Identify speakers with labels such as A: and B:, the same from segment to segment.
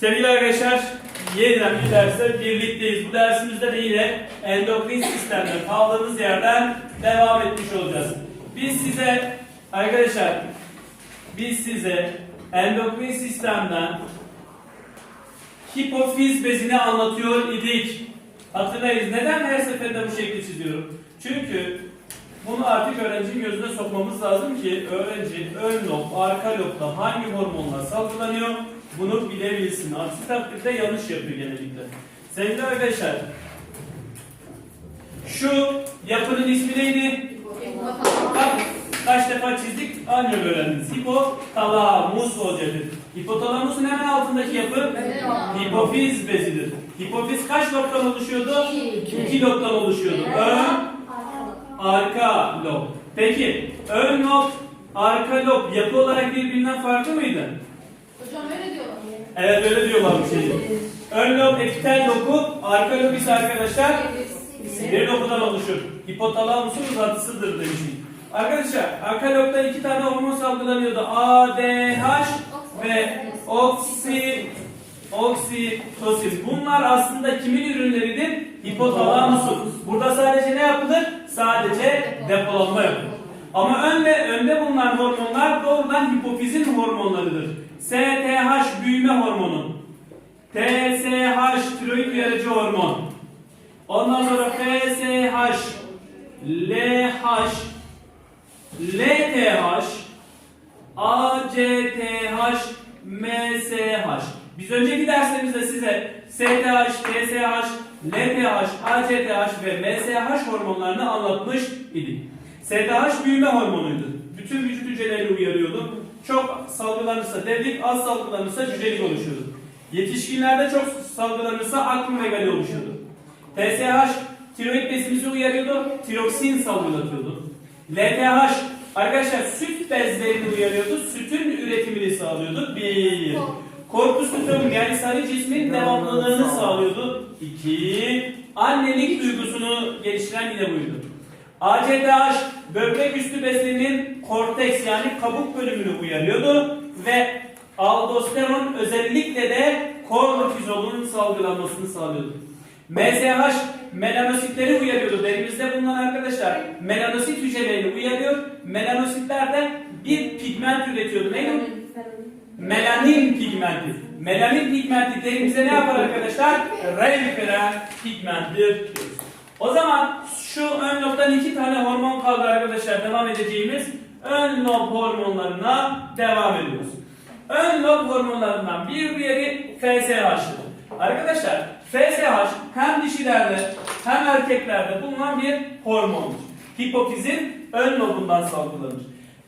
A: Sevgili arkadaşlar, yeniden bir derste birlikteyiz. Bu dersimizde de yine endokrin sistemde kaldığımız yerden devam etmiş olacağız. Biz size arkadaşlar, biz size endokrin sistemden hipofiz bezini anlatıyor idik. Hatırlayınız. Neden her seferinde bu şekli çiziyorum? Çünkü bunu artık öğrencinin gözüne sokmamız lazım ki öğrenci ön lob, arka lobda hangi hormonlar salgılanıyor bunu bilebilsin. Aksi takdirde yanlış yapıyor genellikle. Sevgili arkadaşlar, şu yapının ismi neydi? Bak, kaç defa çizdik anca öğrendiniz. Hipotalamus olacaktır. Hipotalamusun hemen altındaki yapı hipofiz bezidir. Hipofiz kaç lobdan oluşuyordu?
B: İki.
A: İki lobdan oluşuyordu. Ön, arka lob. Peki ön lob, arka lob yapı olarak birbirinden farklı mıydı? Evet öyle diyorlar bu şeyi. Ön lob epitel doku, arka lob ise arkadaşlar sinir dokudan oluşur. Hipotalamusun uzantısıdır demiştik. Arkadaşlar arka lobda iki tane hormon salgılanıyordu. ADH ve oksi oksitosin. Bunlar aslında kimin ürünleridir? Hipotalamusun. Burada sadece ne yapılır? Sadece depolanma yapılır. Ama önde, önde bulunan hormonlar doğrudan hipofizin hormonlarıdır. STH büyüme hormonu. TSH tiroid uyarıcı hormon. Ondan sonra FSH, LH, LTH, ACTH, MSH. Biz önceki derslerimizde size STH, TSH, LTH, ACTH ve MSH hormonlarını anlatmış idik. STH büyüme hormonuydu. Bütün vücut hücrelerini uyarıyordu. Çok salgılanırsa devrik, az salgılanırsa cücelik oluşuyordu. Yetişkinlerde çok salgılanırsa akromegali oluşuyordu. TSH tiroid bezimizi uyarıyordu, tiroksin salgılatıyordu. LTH arkadaşlar süt bezlerini uyarıyordu, sütün üretimini sağlıyordu. Bir. Korpus luteum yani sarı cismin devamlılığını sağlıyordu. İki. Annelik duygusunu geliştiren yine buydu. ACTH böbrek üstü bezlerinin korteks yani kabuk bölümünü uyarıyordu ve aldosteron özellikle de kortizolun salgılanmasını sağlıyordu. MSH melanositleri uyarıyordu. Derimizde bulunan arkadaşlar melanosit hücrelerini uyarıyor. Melanositler de bir pigment üretiyordu. Neydi? Melanin pigmenti. Melanin pigmenti derimize ne yapar arkadaşlar? Renk veren pigmenttir. O zaman şu ön lobdan iki tane hormon kaldı arkadaşlar. Devam edeceğimiz ön lob hormonlarına devam ediyoruz. Ön lob hormonlarından bir diğeri FSH'dır. Arkadaşlar FSH hem dişilerde hem erkeklerde bulunan bir hormondur. Hipofizin ön lobundan salgılanır.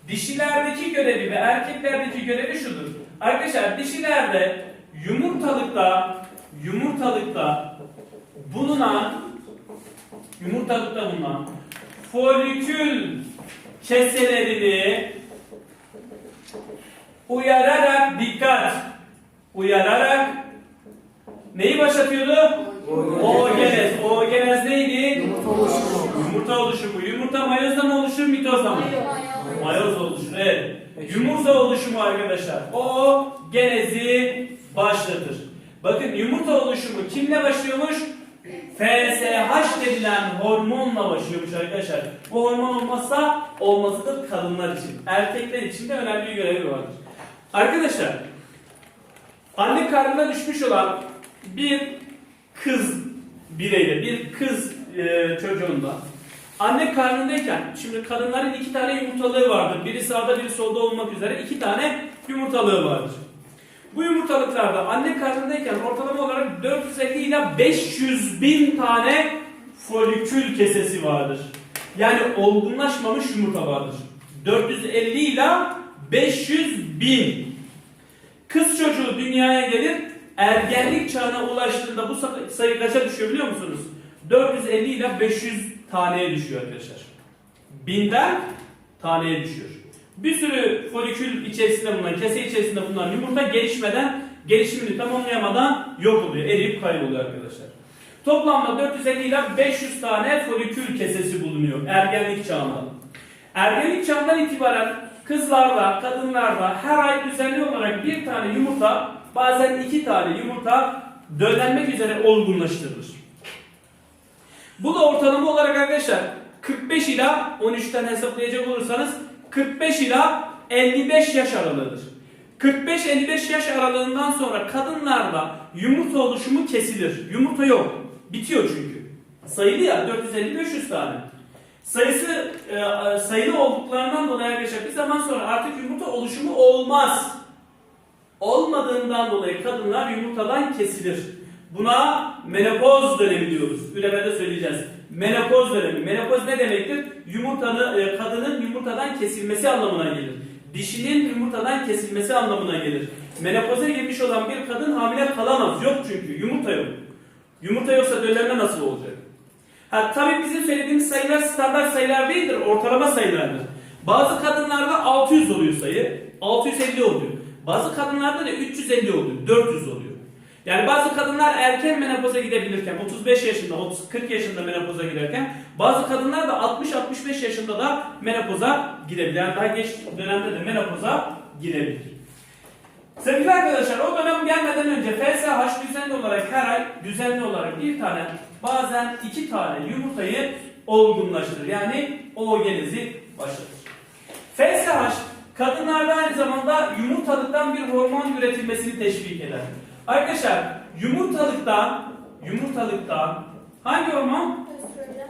A: Dişilerdeki görevi ve erkeklerdeki görevi şudur. Arkadaşlar dişilerde yumurtalıkta yumurtalıkta bulunan yumurtalıkta bulunan folikül keselerini uyararak dikkat uyararak neyi başlatıyordu? Oogenez. Oogenez neydi? Yumurta oluşumu. Yumurta mayozda mı oluşur, mitozda mı? Mayoz oluşur. Evet. Yumurta oluşumu arkadaşlar. O genezi başlatır. Bakın yumurta oluşumu kimle başlıyormuş? FSH denilen hormonla başlıyormuş arkadaşlar. Bu hormon olmazsa olmazıdır kadınlar için. Erkekler için de önemli bir görevi vardır. Arkadaşlar anne karnına düşmüş olan bir kız bireyde, bir kız e, çocuğunda anne karnındayken, şimdi kadınların iki tane yumurtalığı vardır. Biri sağda, biri solda olmak üzere iki tane yumurtalığı vardır. Bu yumurtalıklarda anne karnındayken ortalama olarak 450 ile 500 bin tane folikül kesesi vardır. Yani olgunlaşmamış yumurta vardır. 450 ile 500 bin. Kız çocuğu dünyaya gelir, ergenlik çağına ulaştığında bu sa- sayı kaça düşüyor biliyor musunuz? 450 ile 500 taneye düşüyor arkadaşlar. Binden taneye düşüyor. Bir sürü folikül içerisinde bulunan, kese içerisinde bulunan yumurta gelişmeden, gelişimini tamamlayamadan yok oluyor, eriyip kayboluyor arkadaşlar. Toplamda 450 ile 500 tane folikül kesesi bulunuyor ergenlik çağında. Ergenlik çağından itibaren kızlarda, kadınlarda her ay düzenli olarak bir tane yumurta bazen iki tane yumurta döllenmek üzere olgunlaştırılır. Bu da ortalama olarak arkadaşlar 45 ila 13'ten hesaplayacak olursanız 45 ila 55 yaş aralığıdır. 45-55 yaş aralığından sonra kadınlarda yumurta oluşumu kesilir. Yumurta yok. Bitiyor çünkü. Sayılı ya 450-500 tane. Sayısı e, sayılı olduklarından dolayı arkadaşlar bir zaman sonra artık yumurta oluşumu olmaz. Olmadığından dolayı kadınlar yumurtadan kesilir. Buna menopoz dönemi diyoruz. Üremede söyleyeceğiz. Menopoz dönemi. Menopoz ne demektir? Yumurtanın, e, kadının yumurtadan kesilmesi anlamına gelir. Dişinin yumurtadan kesilmesi anlamına gelir. Menopoza girmiş olan bir kadın hamile kalamaz. Yok çünkü. Yumurta yok. Yumurta yoksa döllenme nasıl olacak? Ha, tabii bizim söylediğimiz sayılar standart sayılar değildir. Ortalama sayılardır. Bazı kadınlarda 600 oluyor sayı. 650 oluyor. Bazı kadınlarda da 350 oluyor. 400 oluyor. Yani bazı kadınlar erken menopoza gidebilirken 35 yaşında, 30 40 yaşında menopoza girerken bazı kadınlar da 60 65 yaşında da menopoza girebilir. Yani daha geç dönemde de menopoza girebilir. Sevgili arkadaşlar o dönem gelmeden önce FSH düzenli olarak her ay düzenli olarak bir tane bazen iki tane yumurtayı olgunlaştırır. Yani oogenezi başlatır. FSH kadınlarda aynı zamanda yumurtalıktan bir hormon üretilmesini teşvik eder. Arkadaşlar yumurtalıktan yumurtalıktan hangi hormon?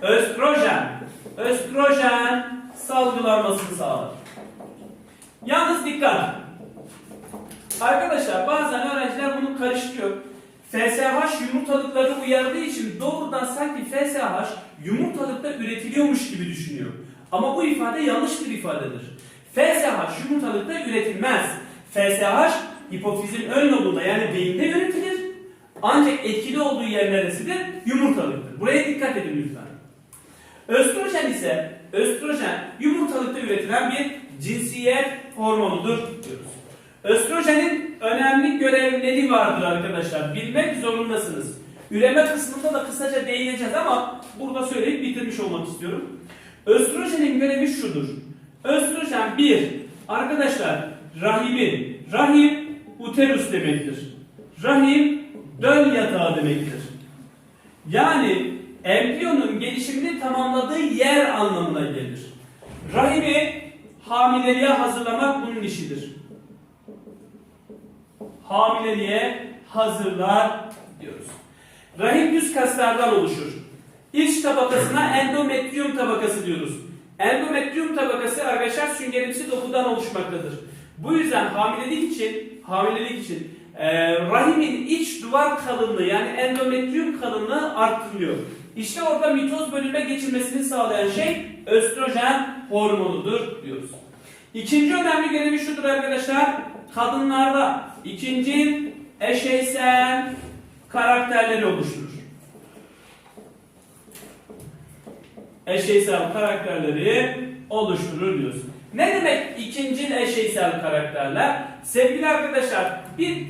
A: Östrojen. Östrojen salgılanmasını sağlar. Yalnız dikkat. Arkadaşlar bazen öğrenciler bunu karıştırıyor. FSH yumurtalıkları uyardığı için doğrudan sanki FSH yumurtalıkta üretiliyormuş gibi düşünüyor. Ama bu ifade yanlış bir ifadedir. FSH yumurtalıkta üretilmez. FSH hipofizin ön lobunda yani beyinde üretilir. Ancak etkili olduğu yer neresidir? Yumurtalıktır. Buraya dikkat edin lütfen. Östrojen ise östrojen yumurtalıkta üretilen bir cinsiyet hormonudur diyoruz. Östrojenin önemli görevleri vardır arkadaşlar. Bilmek zorundasınız. Üreme kısmında da kısaca değineceğiz ama burada söyleyip bitirmiş olmak istiyorum. Östrojenin görevi şudur. Östrojen bir, arkadaşlar rahimin, rahim uterus demektir. Rahim döl yatağı demektir. Yani embriyonun gelişimini tamamladığı yer anlamına gelir. Rahimi hamileliğe hazırlamak bunun işidir. Hamileliğe hazırlar diyoruz. Rahim düz kaslardan oluşur. İç tabakasına endometrium tabakası diyoruz. Endometrium tabakası arkadaşlar süngerimsi dokudan oluşmaktadır. Bu yüzden hamilelik için hamilelik için e, rahimin iç duvar kalınlığı yani endometrium kalınlığı arttırılıyor. İşte orada mitoz bölünme geçirmesini sağlayan şey östrojen hormonudur diyoruz. İkinci önemli görevi şudur arkadaşlar. Kadınlarda ikinci eşeysel karakterleri oluşturur. Eşeysel karakterleri oluşturur diyoruz. Ne demek ikinci eşeysel karakterler? Sevgili arkadaşlar bir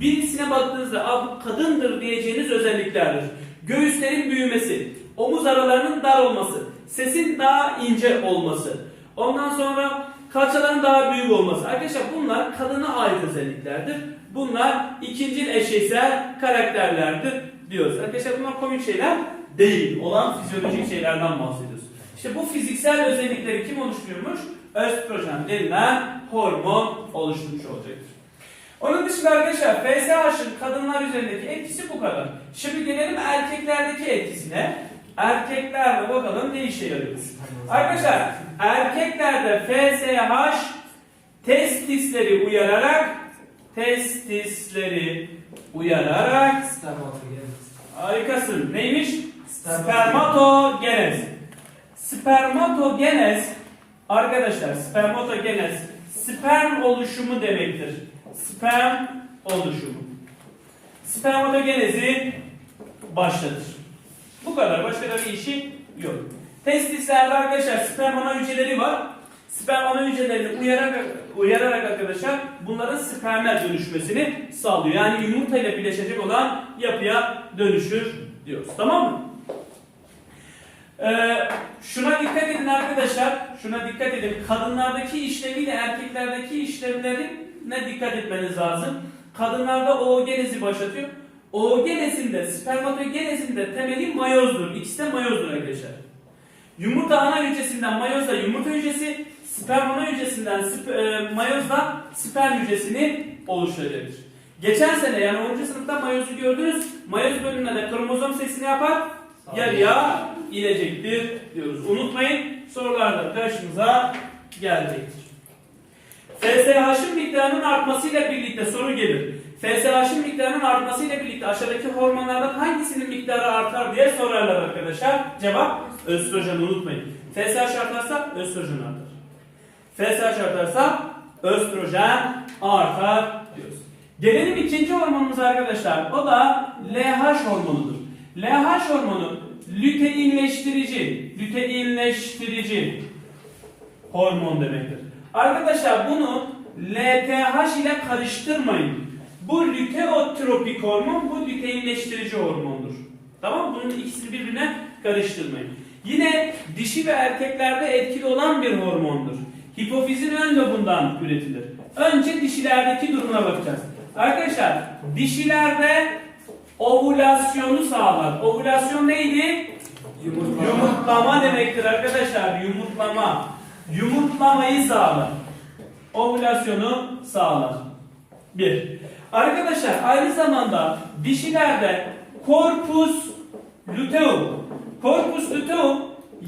A: birisine baktığınızda Aa, bu kadındır diyeceğiniz özelliklerdir. Göğüslerin büyümesi, omuz aralarının dar olması, sesin daha ince olması, ondan sonra kalçaların daha büyük olması. Arkadaşlar bunlar kadına ait özelliklerdir. Bunlar ikinci eşeysel karakterlerdir diyoruz. Arkadaşlar bunlar komik şeyler değil. Olan fizyolojik şeylerden bahsediyoruz. İşte bu fiziksel özellikleri kim oluşturuyormuş? Östrojen denilen hormon oluşturmuş olacaktır. Onun dışında arkadaşlar FSH'ın kadınlar üzerindeki etkisi bu kadar. Şimdi gelelim erkeklerdeki etkisine. Erkeklerde bakalım ne işe yarıyor. Arkadaşlar erkeklerde FSH testisleri uyararak testisleri uyararak harikasın. Neymiş? Spermatogenez. Spermatogenez arkadaşlar spermatogenez sperm oluşumu demektir. Sperm oluşumu. Spermatogenezi başlatır. Bu kadar. Başka da bir işi yok. Testislerde arkadaşlar sperm ana hücreleri var. Sperm ana hücrelerini uyararak, uyararak arkadaşlar bunların sperme dönüşmesini sağlıyor. Yani yumurta ile birleşecek olan yapıya dönüşür diyoruz. Tamam mı? Ee, şuna dikkat edin arkadaşlar. Şuna dikkat edin. Kadınlardaki işlemiyle erkeklerdeki işlemlerine dikkat etmeniz lazım. Kadınlarda oogenezi başlatıyor. Oogenesinde, spermatogenesinde temeli mayozdur. İkisi de mayozdur arkadaşlar. Yumurta ana hücresinden mayozda yumurta hücresi, sperm ana hücresinden sp- e, mayozda sperm hücresini oluşturacaktır. Geçen sene yani 10. sınıfta mayozu gördünüz. Mayoz bölümünde de kromozom sayısını yapar, yarıya inecektir diyoruz. Unutmayın sorularda karşımıza gelecektir. FSH'ın miktarının artmasıyla birlikte soru gelir. FSH'ın miktarının artmasıyla birlikte aşağıdaki hormonlardan hangisinin miktarı artar diye sorarlar arkadaşlar. Cevap östrojen unutmayın. FSH artarsa östrojen artar. FSH artarsa östrojen artar diyoruz. Gelelim ikinci hormonumuza arkadaşlar. O da LH hormonudur. LH hormonu lüteinleştirici, lüteinleştirici hormon demektir. Arkadaşlar bunu LTH ile karıştırmayın. Bu lüteotropik hormon, bu lüteinleştirici hormondur. Tamam mı? Bunun ikisini birbirine karıştırmayın. Yine dişi ve erkeklerde etkili olan bir hormondur. Hipofizin ön lobundan üretilir. Önce dişilerdeki durumuna bakacağız. Arkadaşlar dişilerde ovülasyonu sağlar. Ovülasyon neydi? Yumurtlama demektir arkadaşlar. Yumurtlama. Yumurtlamayı sağlar. Ovülasyonu sağlar. Bir. Arkadaşlar aynı zamanda dişilerde korpus luteum. Korpus luteum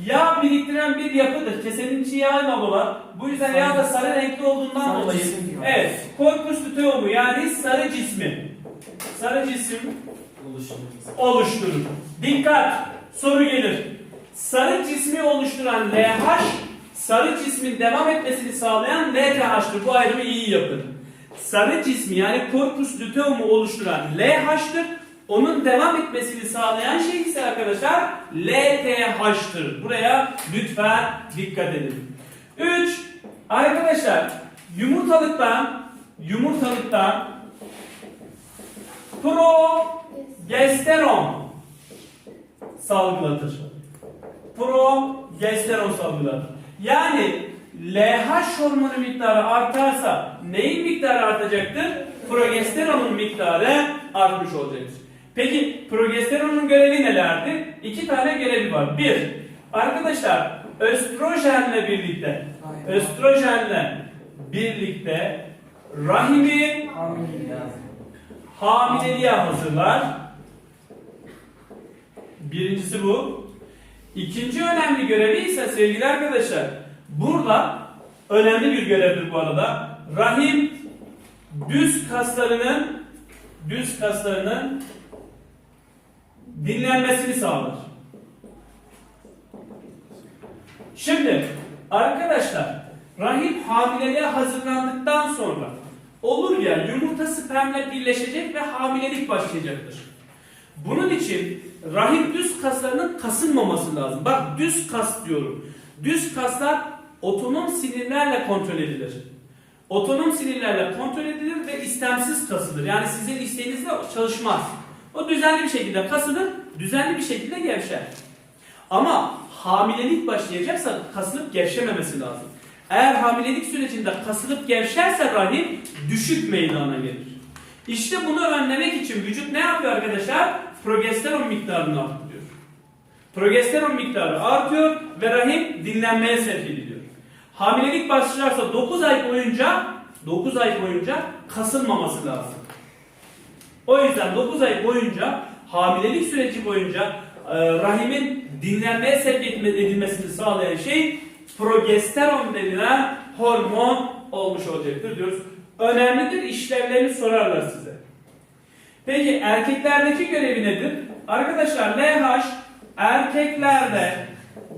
A: yağ biriktiren bir yapıdır. Kesenin içi yağla dolar. Bu yüzden yağ da sarı renkli olduğundan
C: Sarı
A: dolayı. Evet. Korpus luteumu yani sarı cismi. Sarı cisim oluşturur. Dikkat! Soru gelir. Sarı cismi oluşturan LH, sarı cismin devam etmesini sağlayan LTH'tır. Bu ayrımı iyi yapın. Sarı cismi yani korpus luteumu oluşturan LH'tır. Onun devam etmesini sağlayan şey ise arkadaşlar LTH'tır. Buraya lütfen dikkat edin. 3. Arkadaşlar yumurtalıktan yumurtalıktan progesteron salgılatır. Progesteron salgılatır. Yani LH hormonu miktarı artarsa neyin miktarı artacaktır? Progesteronun miktarı artmış olacaktır. Peki progesteronun görevi nelerdi? İki tane görevi var. Bir, arkadaşlar östrojenle birlikte
C: Aynen.
A: östrojenle birlikte rahimi hamileliğe hazırlar. Birincisi bu. İkinci önemli görevi ise sevgili arkadaşlar, burada önemli bir görevdir bu arada. Rahim düz kaslarının düz kaslarının dinlenmesini sağlar. Şimdi arkadaşlar rahim hamileliğe hazırlandıktan sonra olur ya yumurta spermle birleşecek ve hamilelik başlayacaktır. Bunun için rahim düz kaslarının kasılmaması lazım. Bak düz kas diyorum. Düz kaslar otonom sinirlerle kontrol edilir. Otonom sinirlerle kontrol edilir ve istemsiz kasılır. Yani sizin isteğinizle çalışmaz. O düzenli bir şekilde kasılır, düzenli bir şekilde gevşer. Ama hamilelik başlayacaksa kasılıp gevşememesi lazım. Eğer hamilelik sürecinde kasılıp gevşerse rahim düşük meydana gelir. İşte bunu önlemek için vücut ne yapıyor arkadaşlar? Progesteron miktarını artırıyor. Progesteron miktarı artıyor ve rahim dinlenmeye sevk ediliyor. Hamilelik başlarsa 9 ay boyunca 9 ay boyunca kasılmaması lazım. O yüzden 9 ay boyunca hamilelik süreci boyunca e, rahimin dinlenmeye sevk edilmesini sağlayan şey progesteron denilen hormon olmuş olacaktır diyoruz. Önemlidir işlevlerini sorarlar size. Peki erkeklerdeki görevi nedir? Arkadaşlar LH erkeklerde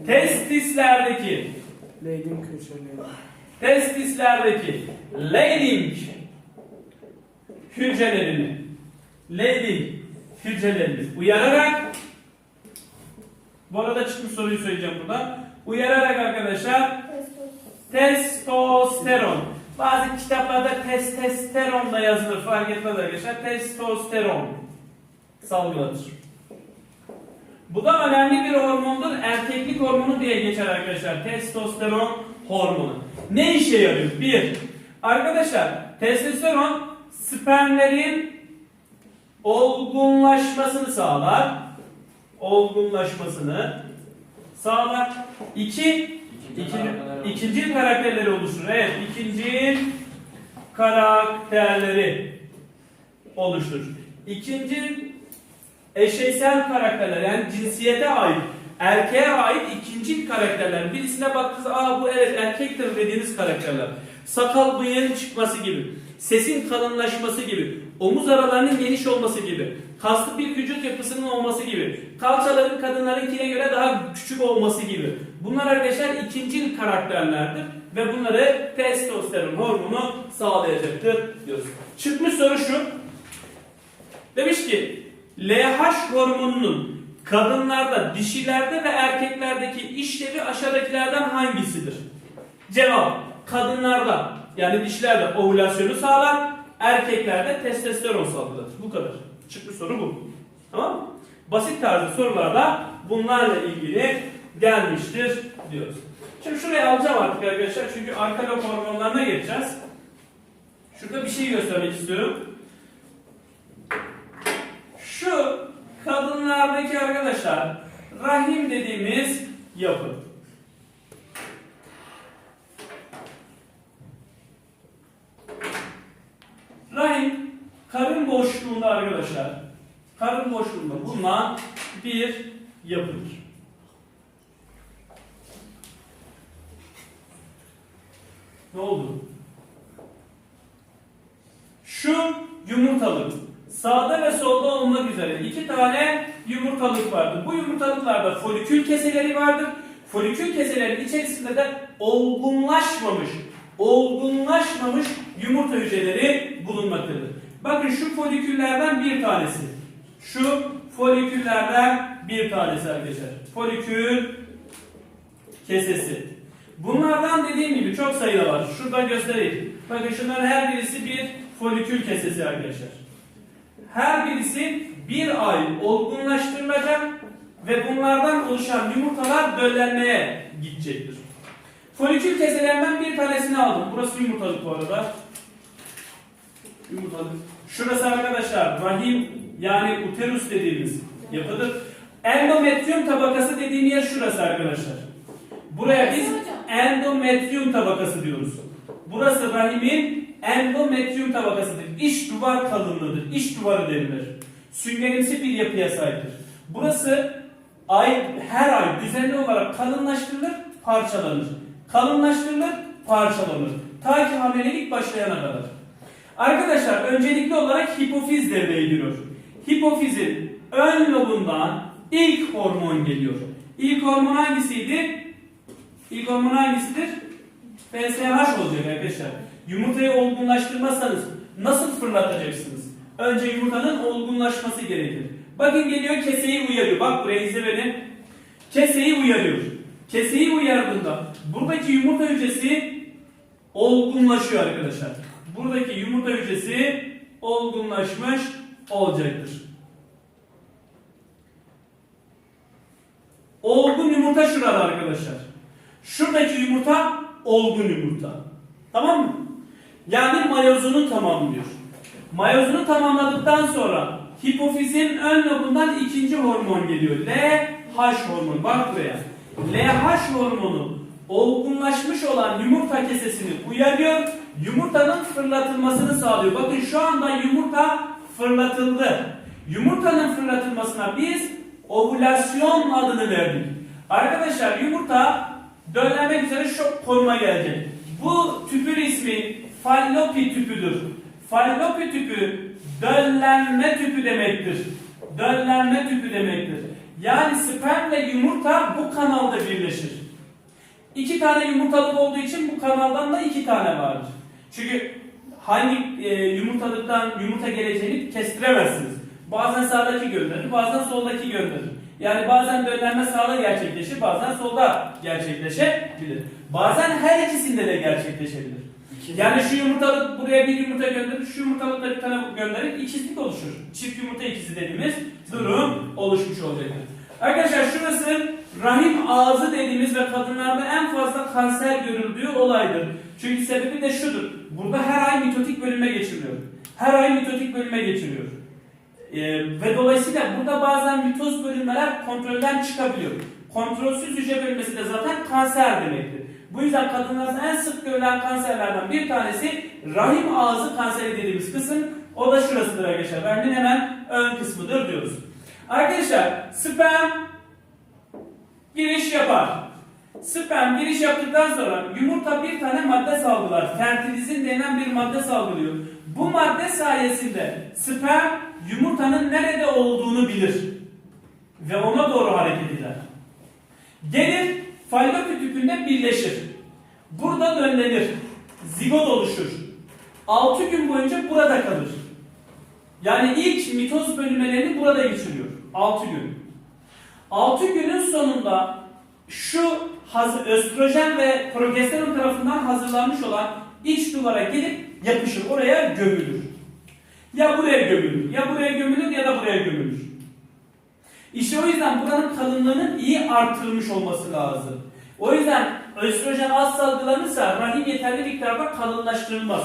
A: testislerdeki
C: Leydim
A: testislerdeki Leydig hücrelerini Leydig hücrelerini uyararak bu arada çıkmış soruyu söyleyeceğim burada. Uyararak arkadaşlar testosteron. Bazı kitaplarda testosteron da yazılır fark etmez arkadaşlar. Testosteron salgılatır. Bu da önemli bir hormondur. Erkeklik hormonu diye geçer arkadaşlar. Testosteron hormonu. Ne işe yarıyor? Bir, arkadaşlar testosteron spermlerin olgunlaşmasını sağlar. Olgunlaşmasını sağlar. İki, ikinci, ikinci karakterleri oluşturur. Evet, ikinci karakterleri oluşturur. İkinci eşeysel karakterler yani cinsiyete ait, erkeğe ait ikinci karakterler. Birisine baktığınızda aa bu evet erkektir dediğiniz karakterler. Sakal bıyığın çıkması gibi, sesin kalınlaşması gibi, omuz aralarının geniş olması gibi, kaslı bir vücut yapısının olması gibi, kalçaların kadınlarınkine göre daha küçük olması gibi. Bunlar arkadaşlar ikinci karakterlerdir ve bunları testosteron hormonu sağlayacaktır diyoruz. Çıkmış soru şu. Demiş ki LH hormonunun kadınlarda, dişilerde ve erkeklerdeki işlevi aşağıdakilerden hangisidir? Cevap kadınlarda yani dişilerde ovülasyonu sağlar, erkeklerde testosteron salgılar. Bu kadar. Çıkmış soru bu. Tamam mı? Basit tarzı sorularda bunlarla ilgili gelmiştir diyoruz. Şimdi şuraya alacağım artık arkadaşlar çünkü arka lob hormonlarına geçeceğiz. Şurada bir şey göstermek istiyorum. Şu kadınlardaki arkadaşlar rahim dediğimiz yapı. Rahim karın boşluğunda arkadaşlar. Karın boşluğunda bulunan bir yapıdır. Ne oldu? Şu yumurtalık. Sağda ve solda olmak üzere iki tane yumurtalık vardır. Bu yumurtalıklarda folikül keseleri vardır. Folikül keselerin içerisinde de olgunlaşmamış, olgunlaşmamış yumurta hücreleri bulunmaktadır. Bakın şu foliküllerden bir tanesi. Şu foliküllerden bir tanesi arkadaşlar. Folikül kesesi. Bunlardan dediğim gibi çok sayıda var. Şurada göstereyim. Bakın şunların her birisi bir folikül kesesi arkadaşlar. Her birisi bir ay olgunlaştırılacak ve bunlardan oluşan yumurtalar döllenmeye gidecektir. Folikül keselerinden bir tanesini aldım. Burası yumurtalık bu arada. Yumurtalık. Şurası arkadaşlar rahim yani uterus dediğimiz yapıdır. Endometrium tabakası dediğim yer şurası arkadaşlar. Buraya biz endometrium tabakası diyoruz. Burası rahimin endometrium tabakasıdır. İç duvar kalınlığıdır. İç duvarı denilir. Süngerimsi bir yapıya sahiptir. Burası ay her ay düzenli olarak kalınlaştırılır, parçalanır. Kalınlaştırılır, parçalanır. Ta ki hamilelik başlayana kadar. Arkadaşlar öncelikli olarak hipofiz devreye giriyor. Hipofizin ön lobundan ilk hormon geliyor. İlk hormon hangisiydi? İlk hormon hangisidir? FSH olacak arkadaşlar. Yumurtayı olgunlaştırmazsanız nasıl fırlatacaksınız? Önce yumurtanın olgunlaşması gerekir. Bakın geliyor keseyi uyarıyor. Bak buraya izle beni. Keseyi uyarıyor. Keseyi uyardığında buradaki yumurta hücresi olgunlaşıyor arkadaşlar. Buradaki yumurta hücresi olgunlaşmış olacaktır. Olgun yumurta şurada arkadaşlar. Şuradaki yumurta olgun yumurta. Tamam mı? Yani mayozunu tamamlıyor. Mayozunu tamamladıktan sonra hipofizin ön lobundan ikinci hormon geliyor. LH hormonu. Bak buraya. LH hormonu olgunlaşmış olan yumurta kesesini uyarıyor. Yumurtanın fırlatılmasını sağlıyor. Bakın şu anda yumurta fırlatıldı. Yumurtanın fırlatılmasına biz ovülasyon adını verdik. Arkadaşlar yumurta döllenmek üzere şu konuma gelecek. Bu tüpün ismi fallopi tüpüdür. Fallopi tüpü döllenme tüpü demektir. Döllenme tüpü demektir. Yani spermle yumurta bu kanalda birleşir. İki tane yumurtalık olduğu için bu kanaldan da iki tane vardır. Çünkü hangi e, yumurtalıktan yumurta geleceğini kestiremezsiniz. Bazen sağdaki gönderir, bazen soldaki gönderir. Yani bazen döllenme sağda gerçekleşir, bazen solda gerçekleşebilir. Bazen her ikisinde de gerçekleşebilir. Yani şu yumurtalık buraya bir yumurta gönderir, şu yumurtalık da bir tane gönderir, ikizlik oluşur. Çift yumurta ikizi dediğimiz durum oluşmuş olacaktır. Arkadaşlar şurası rahim ağzı dediğimiz ve kadınlarda en fazla kanser görüldüğü olaydır. Çünkü sebebi de şudur. Burada her ay mitotik bölünme geçiriliyor. her ay mitotik bölüme geçiriyor. Ee, ve dolayısıyla burada bazen mitoz bölünmeler kontrolden çıkabiliyor. Kontrolsüz hücre bölünmesi de zaten kanser demektir. Bu yüzden kadınlarda en sık görülen kanserlerden bir tanesi rahim ağzı kanseri dediğimiz kısım. O da şurasıdır arkadaşlar. Rahmin hemen ön kısmıdır diyoruz. Arkadaşlar sperm giriş yapar. Sperm giriş yaptıktan sonra yumurta bir tane madde salgılar. Fertilizin denen bir madde salgılıyor. Bu madde sayesinde sperm yumurtanın nerede olduğunu bilir. Ve ona doğru hareket eder. Gelir fallopi tüpünde birleşir. Burada döllenir. Zigot oluşur. 6 gün boyunca burada kalır. Yani ilk mitoz bölünmelerini burada geçiriyor. 6 gün. 6 günün sonunda şu östrojen ve progesteron tarafından hazırlanmış olan iç duvara gelip yapışır. Oraya gömülür. Ya buraya gömülür, ya buraya gömülür ya da buraya gömülür. İşte o yüzden buranın kalınlığının iyi artırılmış olması lazım. O yüzden östrojen az salgılanırsa rahim yeterli miktarda kalınlaştırılmaz.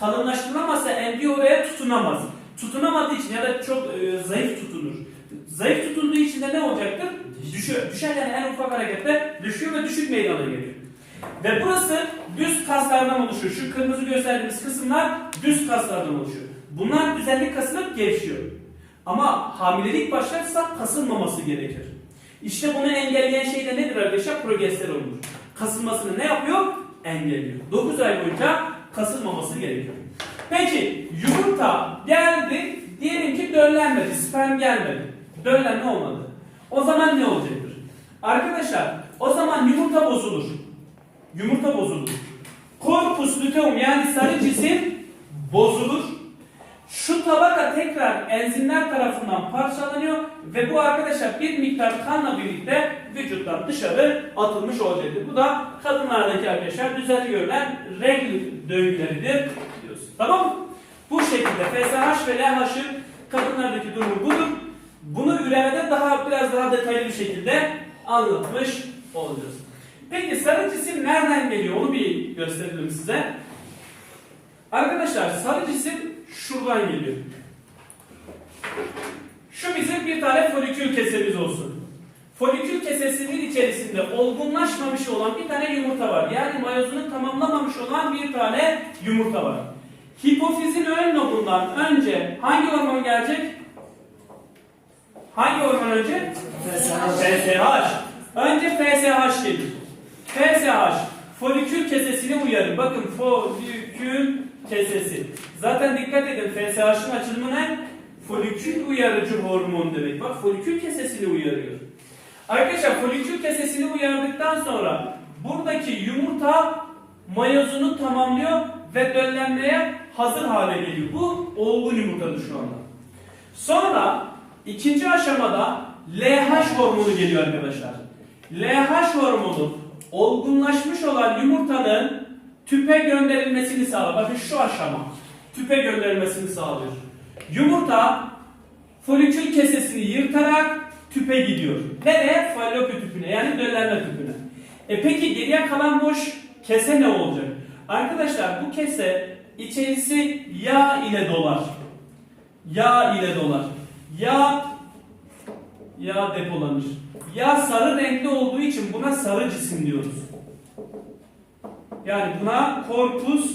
A: Kalınlaştırılamazsa embriyo oraya tutunamaz. Tutunamadığı için ya da çok e, zayıf tutunur. Zayıf tutunduğu için de ne olacaktır? Düşüyor. Düşer yani en ufak harekette düşüyor ve düşük meydana geliyor. Ve burası düz kaslardan oluşuyor. Şu kırmızı gösterdiğimiz kısımlar düz kaslardan oluşuyor. Bunlar düzenli kasılıp gevşiyor. Ama hamilelik başlarsa kasılmaması gerekir. İşte bunu engelleyen şey de nedir arkadaşlar? Progesterondur. Kasılmasını ne yapıyor? Engelliyor. 9 ay boyunca kasılmaması gerekiyor. Peki yumurta geldi, diyelim ki döllenmedi, sperm gelmedi. Döllenme olmadı. O zaman ne olacaktır? Arkadaşlar o zaman yumurta bozulur. Yumurta bozulur. Korpus luteum yani sarı cisim bozulur. Şu tabaka tekrar enzimler tarafından parçalanıyor ve bu arkadaşlar bir miktar kanla birlikte vücuttan dışarı atılmış olacaktır. Bu da kadınlardaki arkadaşlar düzenli görülen regl döngüleridir diyoruz. Tamam mı? Bu şekilde FSH ve LH'ın kadınlardaki durumu budur. Bunu üremede daha biraz daha detaylı bir şekilde anlatmış olacağız. Peki sarı cisim nereden geliyor onu bir gösterelim size. Arkadaşlar sarı cisim şuradan geliyor. Şu bizim bir tane folikül kesemiz olsun. Folikül kesesinin içerisinde olgunlaşmamış olan bir tane yumurta var. Yani mayozunu tamamlamamış olan bir tane yumurta var. Hipofizin ön lobundan önce hangi hormon gelecek? Hangi hormon önce? FSH. Önce FSH gelir. FSH folikül kesesini uyarır. Bakın folikül kesesi. Zaten dikkat edin FSH'ın açılımı ne? Folikül uyarıcı hormon demek. Bak folikül kesesini uyarıyor. Arkadaşlar folikül kesesini uyardıktan sonra buradaki yumurta mayozunu tamamlıyor ve döllenmeye hazır hale geliyor. Bu olgun yumurtadır şu anda. Sonra ikinci aşamada LH hormonu geliyor arkadaşlar. LH hormonu olgunlaşmış olan yumurtanın tüpe gönderilmesini sağlar. Bakın şu aşama. Tüpe gönderilmesini sağlıyor. Yumurta folikül kesesini yırtarak tüpe gidiyor. Nereye? Fallopi tüpüne yani döllenme tüpüne. E peki geriye kalan boş kese ne olacak? Arkadaşlar bu kese içerisi yağ ile dolar. Yağ ile dolar. Yağ yağ depolanır. Yağ sarı renkli olduğu için buna sarı cisim diyoruz. Yani buna korpus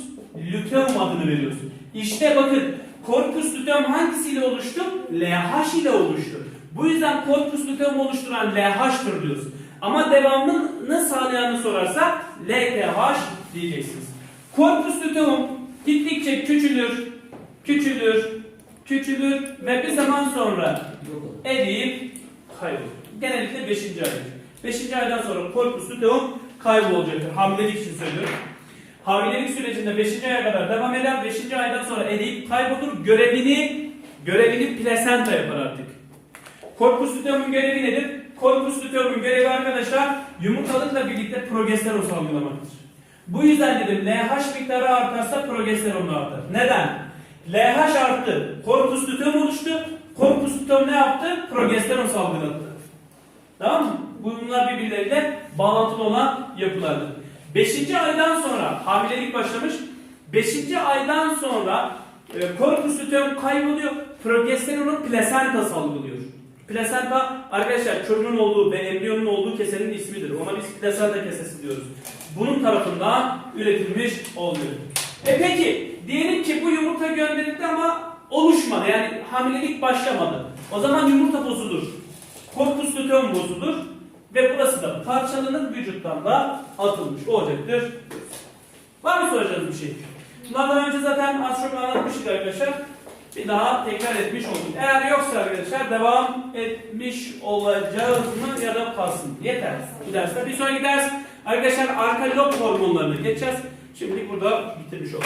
A: luteum adını veriyoruz. İşte bakın korpus luteum hangisiyle oluştu? LH ile oluştu. Bu yüzden korpus luteum oluşturan LH'tır diyoruz. Ama devamını sağlayanı sorarsa LTH diyeceksiniz. Korpus luteum gittikçe küçülür, küçülür, küçülür ve bir zaman sonra eriyip kaybolur. Genellikle 5. aydır. 5. aydan sonra korpus luteum kaybolacaktır. Hamilelik için söylüyorum. Hamilelik sürecinde 5. aya kadar devam eder. 5. aydan sonra eriyip kaybolur. Görevini görevini plasenta yapar artık. Korpus luteumun görevi nedir? Korpus luteumun görevi arkadaşlar yumurtalıkla birlikte progesteron salgılamaktır. Bu yüzden dedim LH miktarı artarsa progesteron artar. Neden? LH arttı. Korpus luteum oluştu. Korpus luteum ne yaptı? Progesteron salgıladı. Tamam mı? Bunlar birbirleriyle bağlantılı olan yapılardır. 5. aydan sonra hamilelik başlamış. 5. aydan sonra e, korpus luteum kayboluyor. Progesteronun plasenta salgılıyor. Plasenta arkadaşlar çocuğun olduğu ve embriyonun olduğu kesenin ismidir. Ona biz plasenta kesesi diyoruz. Bunun tarafından üretilmiş oluyor. E peki diyelim ki bu yumurta gönderildi ama oluşmadı. Yani hamilelik başlamadı. O zaman yumurta bozulur. Korpus luteum bozulur. Ve burası da parçalanıp vücuttan da atılmış olacaktır. Var mı soracağınız bir şey? Bunlardan önce zaten az çok anlatmıştık arkadaşlar. Bir daha tekrar etmiş olduk. Eğer yoksa arkadaşlar devam etmiş olacağız mı ya da kalsın. Yeter bu derste. Bir sonraki ders arkadaşlar arka lob hormonlarını geçeceğiz. Şimdi burada bitirmiş olduk.